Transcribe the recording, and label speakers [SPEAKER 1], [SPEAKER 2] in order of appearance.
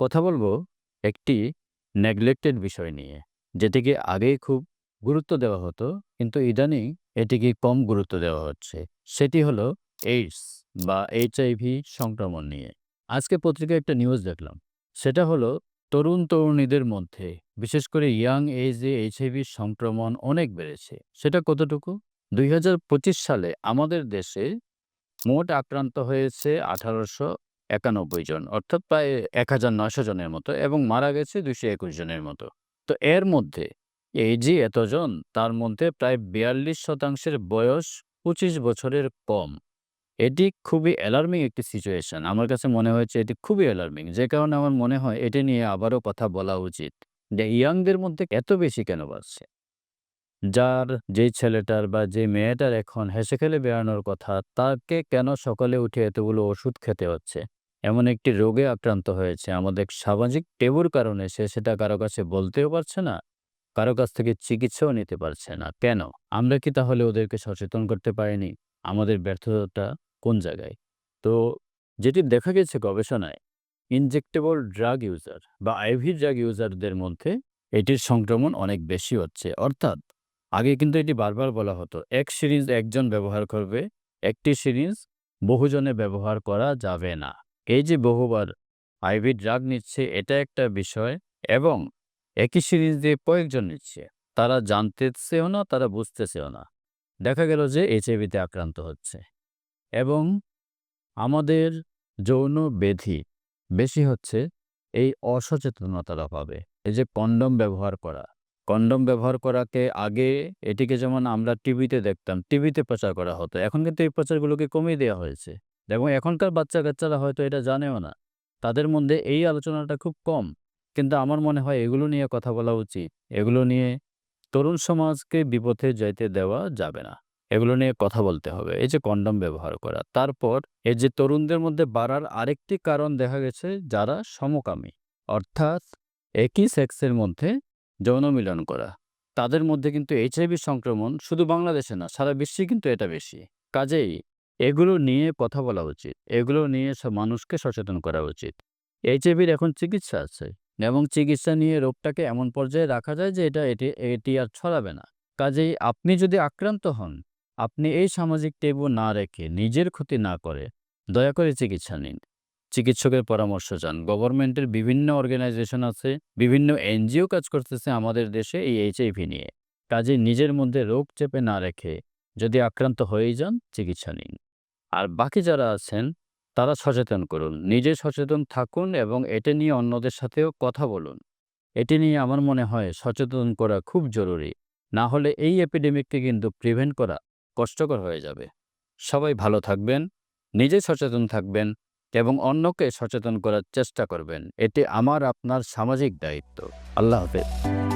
[SPEAKER 1] কথা বলব একটি নেগলেক্টেড বিষয় নিয়ে, যেটিকে আগেই খুব গুরুত্ব দেওয়া হতো, কিন্তু ইদানিং এটিকে কম গুরুত্ব দেওয়া হচ্ছে। সেটি হলো এইডস বা এইচআইভি সংক্রমণ নিয়ে। আজকে পত্রিকায় একটা নিউজ দেখলাম। সেটা হলো তরুণ তরুণীদের মধ্যে, বিশেষ করে ইয়াং এজে এইচআইভি সংক্রমণ অনেক বেড়েছে। সেটা কতটুকু? দুই হাজার পঁচিশ সালে আমাদের দেশে মোট আক্রান্ত হয়েছে আঠারোশো একানব্বই জন, অর্থাৎ প্রায় এক হাজার নয়শো জনের মতো এবং মারা গেছে দুইশো একুশ জনের মতো। তো এর মধ্যে এই যে এতজন, তার মধ্যে প্রায় বিয়াল্লিশ শতাংশের বয়স পঁচিশ বছরের কম। এটি খুবই অ্যালার্মিং একটি সিচুয়েশন আমার কাছে মনে হয়েছে এটি খুবই অ্যালার্মিং যে কারণে আমার মনে হয় এটি নিয়ে আবারও কথা বলা উচিত যে ইয়াংদের মধ্যে এত বেশি কেন বাড়ছে? যার যেই ছেলেটার বা যে মেয়েটার এখন হেসে খেলে বেড়ানোর কথা, তাকে কেন সকালে উঠে এতগুলো ওষুধ খেতে হচ্ছে? এমন একটি রোগে আক্রান্ত হয়েছে। আমাদের সামাজিক টেবুর কারণে সে সেটা কারও কাছে বলতেও পারছে না, কারও কাছ থেকে চিকিৎসাও নিতে পারছে না। কেন? আমরা কি তাহলে ওদেরকে সচেতন করতে পারিনি? আমাদের ব্যর্থতাটা কোন জায়গায়? তো যেটি দেখা গেছে গবেষণায় ইনজেক্টেবল ড্রাগ ইউজার বা আইভি ড্রাগ ইউজারদের মধ্যে এটির সংক্রমণ অনেক বেশি হচ্ছে। অর্থাৎ আগে কিন্তু এটি বারবার বলা হতো, এক সিরিজ একজন ব্যবহার করবে, একটি সিরিজ বহুজনে ব্যবহার করা যাবে না। এই যে বহুবার আইভি ড্রাগ নিচ্ছে, এটা একটা বিষয় এবং একই সিরিজ দিয়ে কয়েকজন নিচ্ছে। তারা জানতেছেও না, তারা বুঝতেছেও না। দেখা গেল যে এইচআইভিতে আক্রান্ত হচ্ছে। এবং আমাদের যৌন ব্যাধি বেশি হচ্ছে এই অসচেতনতার অভাবে। এই যে কন্ডম ব্যবহার করা। কন্ডম ব্যবহার করাকে আগে এটিকে যেমন আমরা টিভিতে দেখতাম, টিভিতে প্রচার করা হতো। এখন কিন্তু এই প্রচারগুলোকে কমিয়ে দেওয়া হয়েছে। এবং এখনকার বাচ্চা কাচ্চারা হয়তো এটা জানেও না। তাদের মধ্যে এই আলোচনাটা খুব কম। কিন্তু আমার মনে হয় এগুলো নিয়ে কথা বলা উচিত। এগুলো নিয়ে তরুণ সমাজকে বিপথে যাইতে দেওয়া যাবে না। এগুলো নিয়ে কথা বলতে হবে। এই যে কন্ডম ব্যবহার করা। তারপর এই যে তরুণদের মধ্যে বাড়ার আরেকটি কারণ দেখা গেছে, যারা সমকামী। অর্থাৎ একই সেক্সের মধ্যে যৌন মিলন করা। তাদের মধ্যে কিন্তু এইচআইভি সংক্রমণ শুধু বাংলাদেশে না, সারা বিশ্বে কিন্তু এটা বেশি। কাজেই এগুলো নিয়ে কথা বলা উচিত। এগুলো নিয়ে সব মানুষকে সচেতন করা উচিত। এইচআইভির এখন চিকিৎসা আছে এবং চিকিৎসা নিয়ে রোগটাকে এমন পর্যায়ে রাখা যায় যে এটা এটি এটি আর ছড়াবে না। কাজেই আপনি যদি আক্রান্ত হন, আপনি এই সামাজিক টেবু না রেখে নিজের ক্ষতি না করে দয়া করে চিকিৎসা নিন। চিকিৎসকের পরামর্শ চান। গভর্নমেন্টের বিভিন্ন অর্গানাইজেশন আছে, বিভিন্ন এনজিও কাজ করতেছে আমাদের দেশে এই এইচআইভি নিয়ে। কাজে নিজের মধ্যে রোগ চেপে না রেখে যদি আক্রান্ত হয়েই যান, চিকিৎসা নিন। আর বাকি যারা আছেন, তারা সচেতন করুন। নিজে সচেতন থাকুন এবং এটা নিয়ে অন্যদের সাথেও কথা বলুন। এটি নিয়ে আমার মনে হয় সচেতন করা খুব জরুরি। না হলে এই এপিডেমিককে কিন্তু প্রিভেন্ট করা কষ্টকর হয়ে যাবে। সবাই ভালো থাকবেন, নিজে সচেতন থাকবেন এবং অন্যকে সচেতন করার চেষ্টা করবেন। এটি আমার, আপনার সামাজিক দায়িত্ব। আল্লাহ হাফেজ।